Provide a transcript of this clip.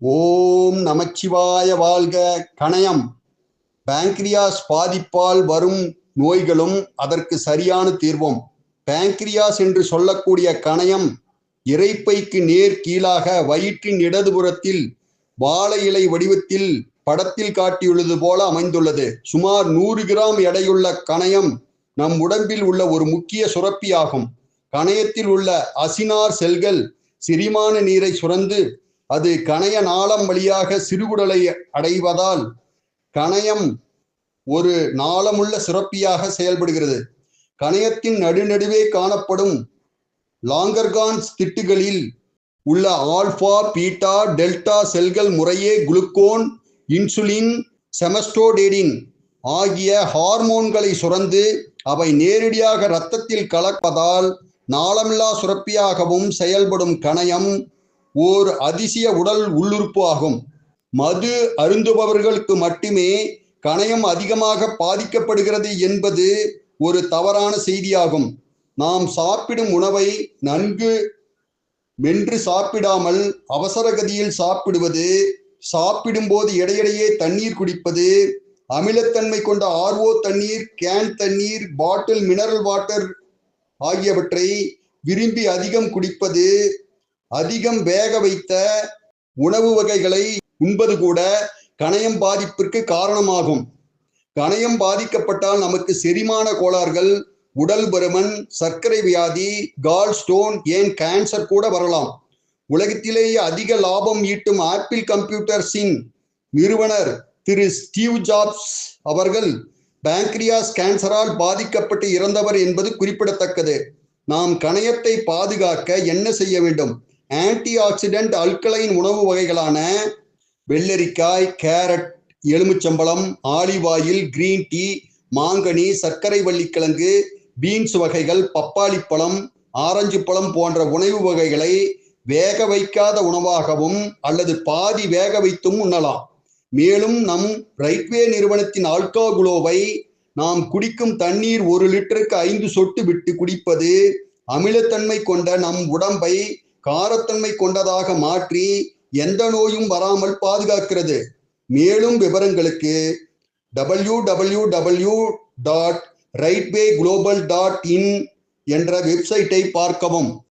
ஓம் நமச்சிவாய வாழ்க கணயம். பேங்க்ரியாஸ் பாதிப்பால் வரும் நோய்களும் அதற்கு சரியான தீர்வும். பேங்க்ரியாஸ் என்று சொல்லக்கூடிய கணயம் இறைப்பைக்கு நேர் கீழாக வயிற்றின் இடதுபுறத்தில் வாழை இலை வடிவத்தில் படத்தில் காட்டியுள்ளது போல அமைந்துள்ளது. சுமார் நூறு கிராம் எடையுள்ள கணயம் நம் உடம்பில் உள்ள ஒரு முக்கிய சுரப்பி ஆகும் கணையத்தில் உள்ள அசினார் செல்கள் சிரிமான நீரை சுரந்து அது கணைய நாளம் வழியாக சிறுகுடலை அடைவதால் கணையம் ஒரு நாளமுள்ள சுரப்பியாக செயல்படுகிறது. கணையத்தின் நடுநடுவே காணப்படும் லாங்கர்கான்ஸ் திட்டுகளில் உள்ள ஆல்பா பீட்டா டெல்டா செல்கள் முறையே குளுக்கோன் இன்சுலின் செமஸ்டோடேடின் ஆகிய ஹார்மோன்களை சுரந்து அவை நேரடியாக இரத்தத்தில் கலப்பதால் நாளமில்லா சுரப்பியாகவும் செயல்படும் கணையம் ஓர் அதிசய உடல் உள்ளுறுப்பு ஆகும். மது அருந்துபவர்களுக்கு மட்டுமே கணையம் அதிகமாக பாதிக்கப்படுகிறது என்பது ஒரு தவறான செய்தியாகும். நாம் சாப்பிடும் உணவை நன்கு வென்று சாப்பிடாமல் அவசரகதியில் சாப்பிடுவது சாப்பிடும்போது இடையிடையே தண்ணீர் குடிப்பது அமிலத்தன்மை கொண்ட ஆர்ஓ தண்ணீர் கேன் தண்ணீர் பாட்டில் மினரல் வாட்டர் ஆகியவற்றை விரும்பி அதிகம் குடிப்பது அதிகம் வேக வைத்த உணவு வகைகளை உண்பது கூட கணையம் பாதிப்பிற்கு காரணமாகும். கணையம் பாதிக்கப்பட்டால் நமக்கு செரிமான கோளாறுகள் உடல் பருமன் சர்க்கரை வியாதி கால் ஸ்டோன் ஏன் கேன்சர் கூட வரலாம். உலகத்திலேயே அதிக லாபம் ஈட்டும் ஆப்பிள் கம்ப்யூட்டர்ஸின் நிறுவனர் திரு ஸ்டீவ் ஜாப்ஸ் அவர்கள் பேங்க்ரியாஸ் கேன்சரால் பாதிக்கப்பட்டு இறந்தவர் என்பது குறிப்பிடத்தக்கது. நாம் கணையத்தை பாதுகாக்க என்ன செய்ய வேண்டும்? ஆன்டி ஆக்சிடென்ட் அல்கலைன் உணவு வகைகளான வெள்ளரிக்காய் கேரட் எலுமிச்சம்பழம் ஆலிவ் ஆயில் கிரீன் டீ மாங்கனி சர்க்கரை வள்ளிக்கிழங்கு பீன்ஸ் வகைகள் பப்பாளி பழம் ஆரஞ்சு பழம் போன்ற உணவு வகைகளை வேக வைக்காத உணவாகவும் அல்லது பாதி வேக வைத்தும் உண்ணலாம். மேலும் நம் ரைட்வே நிறுவனத்தின் ஆல்கோகுலோவை நாம் குடிக்கும் தண்ணீர் ஒரு லிட்டருக்கு ஐந்து சொட்டு விட்டு குடிப்பது அமிலத்தன்மை கொண்ட நம் உடம்பை காரத்தன்மை கொண்டதாக மாற்றி எந்த நோயும் வராமல் பாதுகாக்கிறது. மேலும் விவரங்களுக்கு W W W dot Rightway global dot in என்ற வெப்சைட்டை பார்க்கவும்.